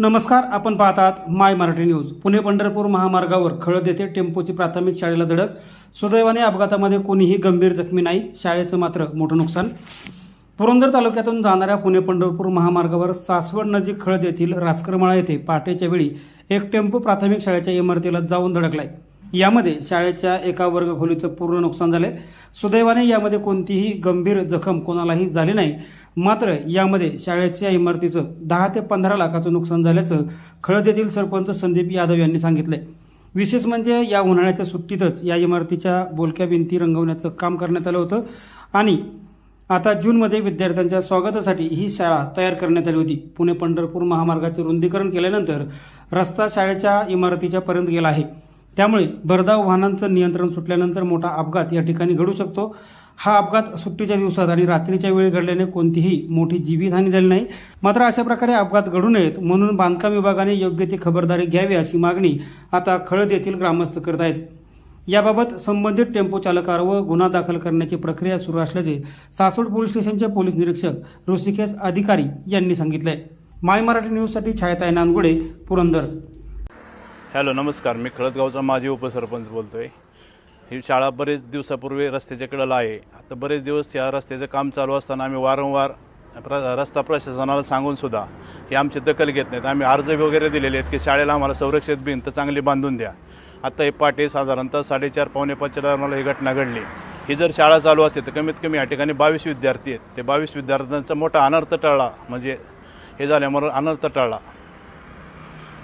नमस्कार आपण पाहतात माय मराठी न्यूज. पुणे पंढरपूर महामार्गावर खळद येथे टेम्पोची प्राथमिक शाळेला धडक. सुदैवाने अपघातामध्ये कोणीही गंभीर जखमी नाही. शाळेचं मात्र मोठं नुकसान. पुरंदर तालुक्यातून जाणाऱ्या पुणे पंढरपूर महामार्गावर सासवड नजीक खळद येथील रासकरमाळा येथे पहाटेच्या वेळी एक टेम्पो प्राथमिक शाळेच्या इमारतीला जाऊन धडकलाय. यामध्ये शाळेच्या एका वर्गखोलीचं पूर्ण नुकसान झालंय. सुदैवाने यामध्ये कोणतीही गंभीर जखम कोणालाही झाली नाही. मात्र यामध्ये शाळेच्या इमारतीचं दहा ते पंधरा लाखाचं नुकसान झाल्याचं खळद येथील सरपंच संदीप यादव यांनी सांगितलंय. विशेष म्हणजे या उन्हाळ्याच्या सुट्टीतच या इमारतीच्या बोलक्या भिंती रंगवण्याचं काम करण्यात आलं होतं. आणि आता जूनमध्ये विद्यार्थ्यांच्या स्वागतासाठी ही शाळा तयार करण्यात आली होती. पुणे पंढरपूर महामार्गाचे रुंदीकरण केल्यानंतर रस्ता शाळेच्या इमारतीच्या पर्यंत गेला आहे. त्यामुळे भरधाव वाहनांचं नियंत्रण सुटल्यानंतर मोठा अपघात या ठिकाणी घडू शकतो. हा अपघात सुट्टीच्या दिवसात आणि रात्रीच्या वेळी घडल्याने कोणतीही मोठी जीवितहानी झाली नाही. मात्र अशा प्रकारे अपघात घडू नयेत म्हणून बांधकाम विभागाने योग्य ती खबरदारी घ्यावी अशी मागणी आता खळद येथील ग्रामस्थ करत आहेत. याबाबत संबंधित टेम्पो चालकावर गुन्हा दाखल करण्याची प्रक्रिया सुरू असल्याचे सासवड पोलीस स्टेशनचे पोलीस निरीक्षक ऋषिकेश अधिकारी यांनी सांगितले माय मराठी न्यूजसाठी छायाताय नांदगुडे पुरंदर. हॅलो नमस्कार. मी खळदगावचा माजी उपसरपंच बोलतो आहे ही शाळा बरेच दिवसापूर्वी रस्त्याच्या कडेला आहे. आता बरेच दिवस या रस्त्याचं काम चालू असताना आम्ही वारंवार प्र रस्ता प्रशासनाला सांगून सुद्धा हे आमची दखल घेत नाहीत. आम्ही अर्ज वगैरे दिलेले आहेत की शाळेला आम्हाला संरक्षित भिंत चांगली बांधून द्या. आता हे पाटे साधारणतः साडेचार पावणे पाचच्या दरम्यान ही घटना घडली. ही जर शाळा चालू असते तर कमीत कमी या ठिकाणी बावीस विद्यार्थी आहेत. ते बावीस विद्यार्थ्यांचा मोठा अनर्थ टळला. म्हणजे हे झाल्यामुळे अनर्थ टळला.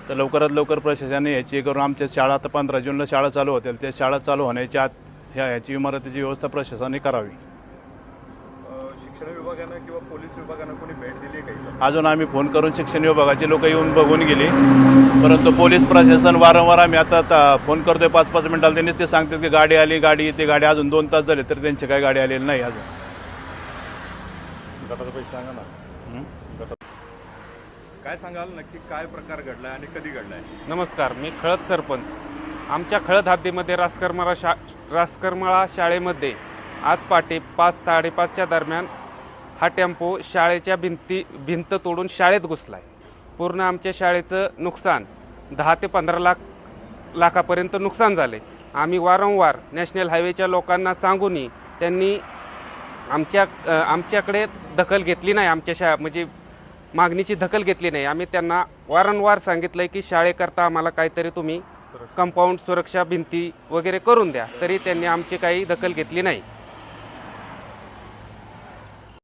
तर लवकरात लवकर प्रशासनाने याची करून आमच्या शाळा आता पंधरा जूनला शाळा चालू होतील. त्या शाळा चालू होण्याच्या आत ह्या याची इमारतीची व्यवस्था प्रशासनाने करावी. शिक्षण विभागानं किंवा पोलीस विभागानं कोणी भेट दिली आहे का इथं? अजून आम्ही फोन करून शिक्षण विभागाचे लोक येऊन बघून गेले. परंतु पोलीस प्रशासन वारंवार आम्ही आता आता फोन करतोय. पाच पाच मिनिटाला त्यांनीच ते सांगतात की गाडी आली गाडी येते गाडी अजून दोन तास झाले तर त्यांची काही गाडी आलेली नाही अजून. गटाचा पैसे सांगा ना. हं? काय सांगाल? नक्की काय प्रकार घडलाय आणि कधी घडलाय? नमस्कार मी खळद सरपंच. आमच्या खळद हद्दीमध्ये रासकरमाळा शा रासकरमाळा शाळेमध्ये आज पहाटे पाच साडेपाचच्या दरम्यान हा टेम्पो शाळेच्या भिंती भिंत तोडून शाळेत घुसला आहे पूर्ण आमच्या शाळेचं नुकसान दहा ते पंधरा लाख लाखापर्यंत नुकसान झाले आम्ही वारंवार नॅशनल हायवेच्या लोकांना सांगूनही त्यांनी आमच्या आमच्याकडे दखल घेतली नाही. आमच्या शा म्हणजे मागणीची दखल घेतली नाही. आम्ही त्यांना वारंवार सांगितलं आहे की शाळेकरता आम्हाला काहीतरी तुम्ही कंपाऊंड सुरक्षा भिंती वगैरे करून द्या. तरी त्यांनी आमची काही दखल घेतली नाही.